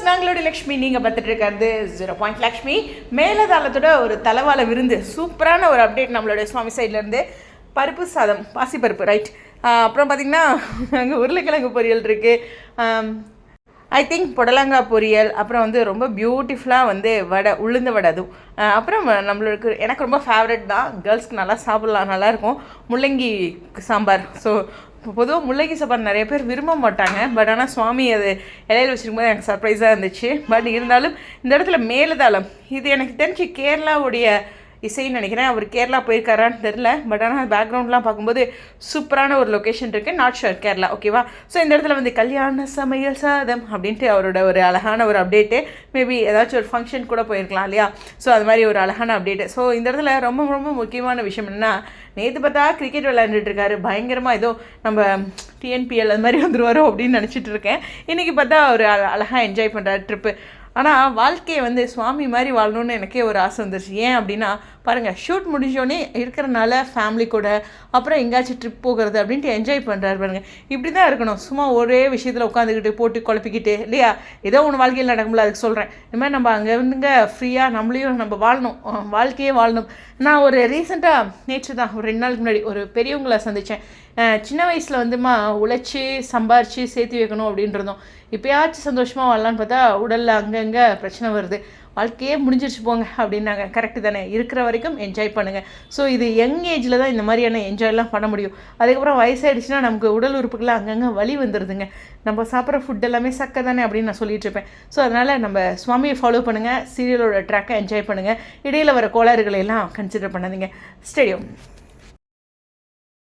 Viewers நாங்களோட Lakshmi நீங்கள் பார்த்துட்டு இருக்கிறது ஜீரோ பாயிண்ட் லக்ஷ்மி. மேலதாளத்தோட ஒரு தலைவால விருந்து. சூப்பரான ஒரு அப்டேட் நம்மளுடைய சுவாமி சைட்லேருந்து பருப்பு சாதம் பாசிப்பருப்பு ரைட் அப்புறம் பார்த்திங்கன்னா அங்கே உருளைக்கிழங்கு பொரியல் இருக்குது ஐ திங்க் புடலங்காய் பொரியல் அப்புறம் வந்து ரொம்ப பியூட்டிஃபுல்லாக வந்து வடை உளுந்த வடை அதுவும். அப்புறம் நம்மளுக்கு எனக்கு ரொம்ப ஃபேவரட் தான். கேர்ள்ஸ்க்கு நல்லா சாப்பிட்லாம் நல்லாயிருக்கும் முள்ளங்கி சாம்பார் ஸோ இப்போ பொதுவாக முல்லைக்கு சாப்பாடு நிறைய பேர் விரும்ப மாட்டாங்க. பட் ஆனால் சுவாமி அது வச்சிருக்கும் வச்சிருக்கும்போது எனக்கு சர்ப்ரைஸாக இருந்துச்சு. பட் இருந்தாலும் இந்த இடத்துல மேலதாளம். இது எனக்கு தெரிஞ்சு கேரளாவுடைய இசைன்னு நினைக்கிறேன். அவர் கேரளா போயிருக்காரான்னு தெரில பட் ஆனால் பேக்ரவுண்ட்லாம் பார்க்கும்போது சூப்பரான ஒரு லொக்கேஷன் இருக்குது நாட் ஷோர் கேரளா. ஓகேவா ஸோ இந்த இடத்துல வந்து கல்யாண சமையல் சாதம் அப்படின்ட்டு அவரோட ஒரு அழகான ஒரு அப்டேட்டு மேபி ஏதாச்சும் ஒரு ஃபங்க்ஷன் கூட போயிருக்கலாம் இல்லையா? ஸோ அது மாதிரி ஒரு அழகான அப்டேட்டு ஸோ இந்த இடத்துல ரொம்ப ரொம்ப முக்கியமான விஷயம் என்னென்னா நேற்று பார்த்தா கிரிக்கெட் விளையாண்டுட்டு இருக்காரு பயங்கரமாக ஏதோ நம்ம டிஎன்பிஎல் அது மாதிரி வந்துருவாரோ அப்படின்னு நினச்சிட்டு இருக்கேன். இன்றைக்கி பார்த்தா அவர் அழகாக என்ஜாய் பண்ணுறாரு ட்ரிப்பு ஆனால் வாழ்க்கையை வந்து சுவாமி மாதிரி வாழணும்னு எனக்கே ஒரு ஆசை வந்துருச்சு. ஏன் அப்படின்னா பாருங்கள் ஷூட் முடிஞ்சோடனே இருக்கிறனால ஃபேமிலி கூட அப்புறம் எங்கேயாச்சும் ட்ரிப் போகிறது அப்படின்ட்டு என்ஜாய் பண்ணுறாரு பாருங்கள் இப்படி தான் இருக்கணும். சும்மா ஒரே விஷயத்தில் உட்காந்துக்கிட்டு போட்டு குழப்பிக்கிட்டு இல்லையா? ஏதோ ஒன்று வாழ்க்கையில் நடக்கும்ல அதுக்கு சொல்கிறேன் இந்த மாதிரி நம்ம அங்கே இருந்துங்க ஃப்ரீயாக நம்மளையும் நம்ம வாழணும். வாழ்க்கையே வாழணும். நான் ஒரு ரீசெண்டாக நேற்று தான் ஒரு ரெண்டு நாளுக்கு முன்னாடி ஒரு பெரியவங்களை சந்தித்தேன் சின்ன வயசில் வந்துமா உழைச்சி சம்பாரித்து சேர்த்து வைக்கணும் அப்படின்றதும் இப்போயாச்சும் சந்தோஷமாக வரலான்னு பார்த்தா உடலில் அங்கங்கே பிரச்சனை வருது. வாழ்க்கையே முடிஞ்சிருச்சு போங்க அப்படின்னாங்க. கரெக்டு தானே. இருக்கிற வரைக்கும் என்ஜாய் பண்ணுங்கள் ஸோ இது யங் ஏஜில் தான் இந்த மாதிரியான என்ஜாய்லாம் பண்ண முடியும். அதுக்கப்புறம் வயசாகிடுச்சுன்னா நமக்கு உடல் உறுப்புக்கெல்லாம் அங்கங்கே வலி வந்துடுதுங்க நம்ம சாப்பிட்ற ஃபுட் எல்லாமே சக்க தானே அப்படின்னு நான் சொல்லிட்டு இருப்பேன். ஸோ அதனால் நம்ம சுவாமியை ஃபாலோ பண்ணுங்கள் சீரியலோட ட்ராக்கை என்ஜாய் பண்ணுங்கள் இடையில் வர கோளாறுகளை எல்லாம் கன்சிடர் பண்ணாதீங்க. ஸ்டேடியம்